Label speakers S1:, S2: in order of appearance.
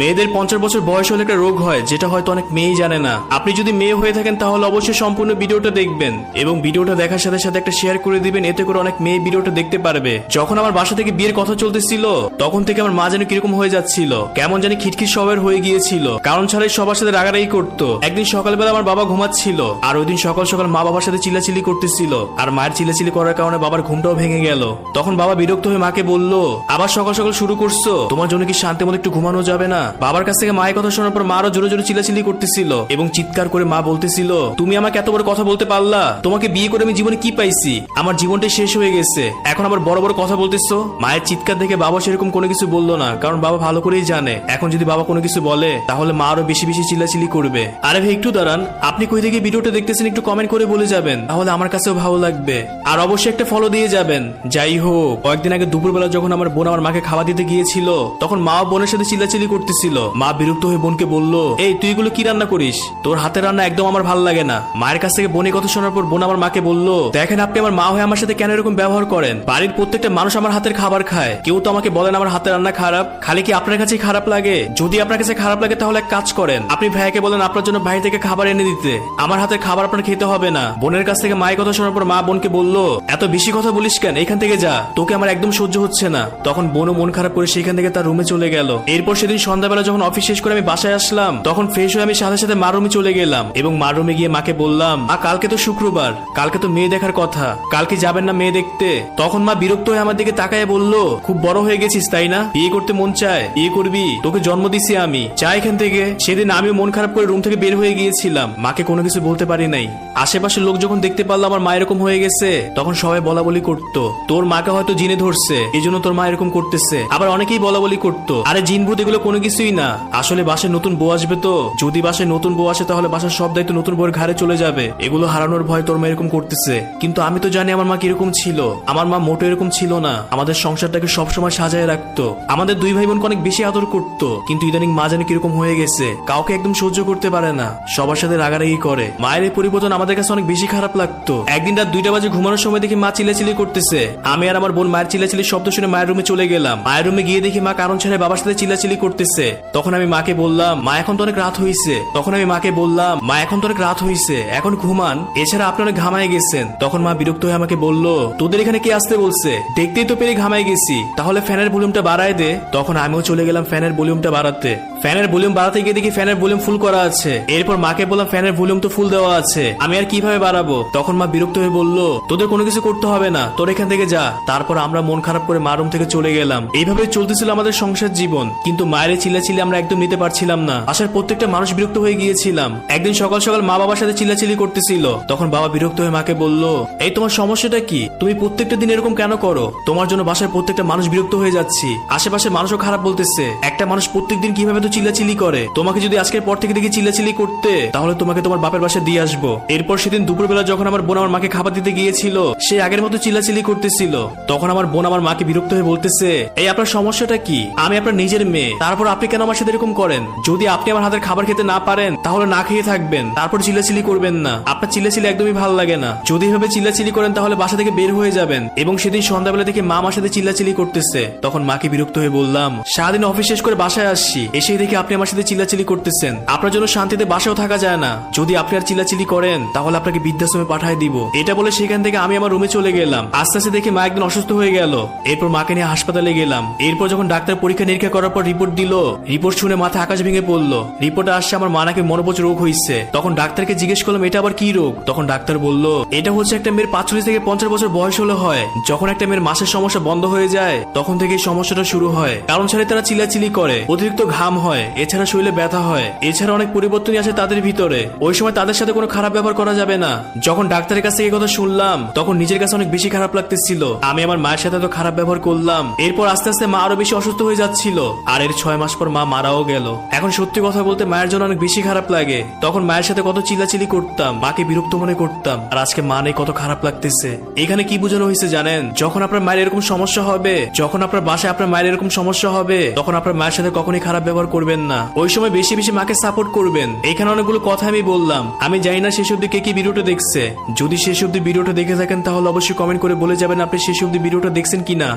S1: মেয়েদের পঞ্চাশ বছর বয়স হলে একটা রোগ হয়, যেটা হয়তো অনেক মেয়েই জানে না। আপনি যদি মেয়ে হয়ে থাকেন, তাহলে অবশ্যই সম্পূর্ণ ভিডিওটা দেখবেন এবং ভিডিওটা দেখার সাথে সাথে একটা শেয়ার করে দিবেন, এতে করে অনেক মেয়ে ভিডিওটা দেখতে পারবে। যখন আমার বাসা থেকে বিয়ের কথা চলতেছিল, তখন থেকে আমার মা যেন কীরকম হয়ে যাচ্ছিল, কেমন জানি খিটখিট স্বভাবের হয়ে গিয়েছিল। কারণ ছাড়াই সবার সাথে রাগারাগি করতো। একদিন সকালবেলা আমার বাবা ঘুমাচ্ছিল, আর ওই দিন সকাল সকাল মা বাবার সাথে চিল্লাচিল্লি করতেছিল, আর মায়ের চিল্লাচিল্লি করার কারণে বাবার ঘুমটাও ভেঙে গেল। তখন বাবা বিরক্ত হয়ে মাকে বলল, আবার সকাল সকাল শুরু করছ? তোমার জন্য কি শান্তি মতো একটু ঘুমানো যাবে না? বাবার কাছ থেকে মায়ের কথা শোনার পর মা আরও জোরে জোরে চিল্লাচিল্লি করতেছিল এবং চিৎকার করে মা বলতেছিল, তুমি আমাকে এত বড় কথা বলতে পারলা? তোমাকে বিয়ে করে আমি জীবনে কি পাইছি? আমার জীবনটাই শেষ হয়ে গেছে। এখন আবার বড় বড় কথা বলতেছো? মায়ের চিৎকার দেখে বাবা সেরকম কোনো কিছু বলল না, কারণ বাবা ভালো করেই জানে। এখন যদি বাবা কোনো কিছু বলে, তাহলে মা আরও বেশি বেশি চিল্লাচিল্লি করবে। আরে ভাই, একটু দাঁড়ান। আপনি কই থেকে ভিডিওটা দেখতেছেন একটু কমেন্ট করে বলে যাবেন। তাহলে আমার কাছেও ভালো লাগবে। আর অবশ্যই একটা ফলো দিয়ে যাবেন। যাই হোক, কয়েকদিন আগে দুপুরবেলা যখন আমার বোন আমার মাকে খাওয়া দিতে গিয়েছিল, তখন মা বোনের সাথে চিল্লাচিল্লি করতেছিল মা বিরক্ত হয়ে বোনকে বলল, এই, তুই এগুলো কি রান্না করিস? তোর হাতের রান্না একদম আমার ভালো লাগে না। মায়ের কাছ থেকে বোনের কথা শোনার পর বোন আমার মাকে বলল, দেখেন আপনি আমার মা হয়ে আমার সাথে কেন এরকম ব্যবহার করেন? বাড়ির প্রত্যেকটা মানুষ আমার হাতের খাবার খায়। কেউ তো আমাকে বলেন আমার হাতের রান্না খারাপ। খালি কি আপনার কাছে খারাপ লাগে? যদি আপনার কাছে খারাপ লাগে, তাহলে এক কাজ করেন। আপনি ভাইয়াকে বলেন আপনার জন্য ভাই থেকে খাবার এনে দিতে। আমার হাতের খাবার আপনার খেতে হবে না। বোনের কাছ থেকে মায়ের কথা শোনার পর মা বোনকে বলল, এত বেশি কথা বলিস কেন? এখান থেকে যা। তোকে আমার একদম সহ্য হচ্ছে না। তখন বোনও মন খারাপ করে সেখান থেকে তার রুমে চলে গেল। এরপর সেদিন সন্ধ্যাবেলা যখন অফিস শেষ করে আমি বাসায় আসলাম, তখন ফ্রেশ হয়ে আমি সাথে সাথে মার রুমে চলে গেলাম এবং মার রুমে গিয়ে মাকে বললাম, মা, কালকে তো শুক্রবার, কালকে তো মেয়ে দেখার কথা, কালকে যাবেন না মেয়ে দেখতে। তখন মা বিরক্ত হয়ে আমার দিকে তাকায় বলল, খুব বড় হয়ে গেছিস, তাই না? বিয়ে করতে মন চায়, বিয়ে করবি, তোকে জন্ম দিছি আমি। চা এখান থেকে। সেদিন আমিও মন খারাপ করে রুম থেকে বের হয়ে গিয়েছিলাম। মাকে কোনো কিছু বলতে পারি নাই। আশেপাশের লোক যখন দেখতে পারল আমার মা এরকম হয়ে গেছে, তখন সবাই বলা বলি করতো। তোর মাকে হয়তো জিনে ধরছে এই জন্য তোর মা এরকম করতেছে। আবার অনেকেই বলা বলি করতো, আরে জিন ভূত, এগুলো কোনো কিছুই না। আসলে বাসায় নতুন বউ আসবে তো। যদি বাসায় নতুন বউ আসে তাহলে বাসার সব দায়িত্ব নতুন বউয়ের ঘাড়ে চলে যাবে। এগুলো হারানোর ভয় তোর মা এরকম করতেছে। কিন্তু আমি তো জানি আমার মা কীরকম ছিল। আমার মা মোটো এরকম ছিল না। আমাদের সংসারটাকে সবসময় সাজায় রাখতো। আমাদের দুই ভাই বোনকে অনেক বেশি আদর করতো। কিন্তু ইদানিং মা জানি কীরকম হয়ে গেছে। কাউকে একদম সহ্য করতে পারে না। সবার সাথে রাগারাগি করে। মায়ের এই পরিবর্তন আমাদের কাছে অনেক বেশি খারাপ লাগতো। একদিন রাত দুইটা বাজে ঘুমানোর সময় দেখি মা চিল্লাচিল্লি করতেছে। আমি আর আমার বোন মায়ের চিল্লাচিল্লি শব্দ শুনে মায়ের রুমে চলে গেলাম। মায়ের রুমে গিয়ে দেখি মা কারণ ছেড়ে বাবার সাথে চিল্লাচিল্লি করতেছে। তখন আমি মাকে বললাম, মা, এখন তো অনেক রাত হয়েছে তখন আমি মাকে বললাম, মা, এখন তো অনেক রাত হয়েছে এখন ঘুমান। এছাড়া আপনি অনেক ঘামায় গেছেন। তখন মা বিরক্ত হয়ে আমাকে বলল, তোদের এখানে কে আসতে বলছে? দেখতেই তো পেরে ঘামায় গেছি। তাহলে ফ্যানের ভলিউমটা বাড়ায় দে। তখন আমিও চলে গেলাম ফ্যানের ভলিউমটা বাড়াতে। ফ্যানের ভলিউম বাড়াতে গিয়ে দেখি ফ্যানের ভলিউম ফুল করা আছে। এরপর মাকে বললাম, ফ্যানের ভলিউম তো ফুল দেওয়া আছে। আমি আর কীভাবে বাড়াবো? তখন মা বিরক্ত হয়ে বলল, তোদের কোনো কিছু করতে হবে না। তোর এখান থেকে যা। তারপর আমরা মন খারাপ করে মা রুম থেকে চলে গেলাম। এইভাবে চলতেছিল আমাদের সংসার জীবন। কিন্তু মায়ের চিল্লাচিল্লি আমরা একদম নিতে পারছিলাম না। আসার প্রত্যেকটা মানুষ বিরক্ত হয়ে গিয়েছিলাম। একদিন সকাল সকাল মা বাবার সাথে চিল্লাচিল্লি করতেছিল। তখন বাবা বিরক্ত হয়ে মাকে বলল, এই তোমার সমস্যাটা কি? তুমি প্রত্যেকটা দিন এরকম কেন করো? তোমার জন্য বাসায় প্রত্যেকটা মানুষ বিরক্ত হয়ে যাচ্ছি। আশেপাশে মানুষও খারাপ বলতেছে। একটা মানুষ প্রত্যেকদিন কীভাবে তো চিল্লাচিল্লি করে? তোমাকে যদি আজকের পর থেকে দেখি চিল্লাচিল্লি করতে, তাহলে তোমাকে তোমার বাপের বাসায় দিয়ে আসব। এরপর সেদিন দুপুরবেলা যখন আমার বোন আমার মাকে খাবার দিতে গিয়েছিল, সে আগের মতো চিল্লাচিল্লি করতেছিল। তখন আমার বোন আমার মাকে বিরক্ত হয়ে বলতেছে, এই আপনার সমস্যাটা কি? আমি আপনার নিজের মেয়ে। তারপর আপনি কেন আমার সাথে এরকম করেন? যদি আপনি আমার হাতের খাবার খেতে না পারেন, তাহলে না খেয়ে থাকবেন। তারপর চিল্লাচিল্লি করবেন না। আপনার চিল্লাচিল্লি একদমই ভালো লাগে না। যদি এভাবে চিল্লাচিল্লি করেন, তাহলে বাসা থেকে বের হয়ে যাবেন। এবং সেদিন সন্ধ্যাবেলা দেখে মা আমার সাথে চিল্লাচিল্লি করতেছে। তখন মাকে বিরক্ত হয়ে বললাম, সারাদিন অফিস শেষ করে বাসায় আসছি। এসেই দেখে আপনি আমার সাথে চিল্লাচিল্লি করতেছেন। আপনার জন্য শান্তিতে বাসাও থাকা যায় না। যদি আপনি আর চিল্লাচিল্লি করেন, তাহলে আপনাকে বৃদ্ধাশ্রমে পাঠিয়ে দিব। এটা বলে সেখান থেকে আমি আমার রুমে চলে গেলাম। আস্তে আস্তে দেখে মা একদিন অসুস্থ হয়ে গেল। এরপর মাকে নিয়ে হাসপাতালে গেলাম। এরপর যখন ডাক্তার পরীক্ষা নিরীক্ষা করার পর রিপোর্ট দিল রিপোর্ট শুনে মাথা আকাশ ভেঙে পড়ল। রিপোর্টে আসছে আমার মা নাকি মনোপচ রোগ হয়েছে তখন ডাক্তারকে জিজ্ঞেস করলাম, এটা আবার কি রোগ? তখন ডাক্তার বলল, এটা হচ্ছে একটা মেয়ের পাঁচচল্লিশ থেকে পঞ্চাশ বছর বয়স হলে হয়। যখন একটা মেয়ের মাসের সমস্যা বন্ধ হয়ে যায়, তখন থেকে সমস্যাটা শুরু হয়। কারণ ছাড়া তারা চিলাচিলি করে, অতিরিক্ত ঘাম হয়, এছাড়া শরীরে ব্যথা হয়। এছাড়া অনেক পরিবর্তনই আছে তাদের ভিতরে। ওই সময় তাদের সাথে কোনো খারাপ ব্যবহার করা যাবে না। যখন ডাক্তারের কাছে এই কথা শুনলাম, তখন নিজের কাছে অনেক বেশি খারাপ লাগতেছিল। আমি আমার মায়ের সাথে তো খারাপ ব্যবহার করলাম। এরপর আস্তে আস্তে মা আরও বেশি অসুস্থ হয়ে যাচ্ছিল। আর এর ছয় মাস পর মা মারাও গেল। এখন সত্যি কথা বলতে মায়ের জন্য অনেক বেশি খারাপ লাগে। তখন মায়ের সাথে কত চিল্লাচিলি করতাম, মাকে বিরক্ত মনে করতাম, আর আজকে মা নেই, কত খারাপ লাগতেছে। এখানে কি বোঝানো হয়েছে জানেন? যখন আপনার মায়ের এরকম সমস্যা হবে, যখন আপনার বাসায় আপনার মায়ের এরকম সমস্যা হবে, তখন আপনার মায়ের সাথে কখনই খারাপ ব্যবহার করবেন না। ওই সময় বেশি বেশি মাকে সাপোর্ট করবেন। এখানে অনেকগুলো কথা আমি বললাম। আমি জানি না শেষ অব্দি কে কি ভিডিওটা দেখছে। যদি শেষ অব্দি ভিডিওটা দেখে থাকেন, তাহলে অবশ্যই কমেন্ট করে বলে যাবেন আপনি শেষ অব্দি ভিডিওটা দেখছেন কিনা।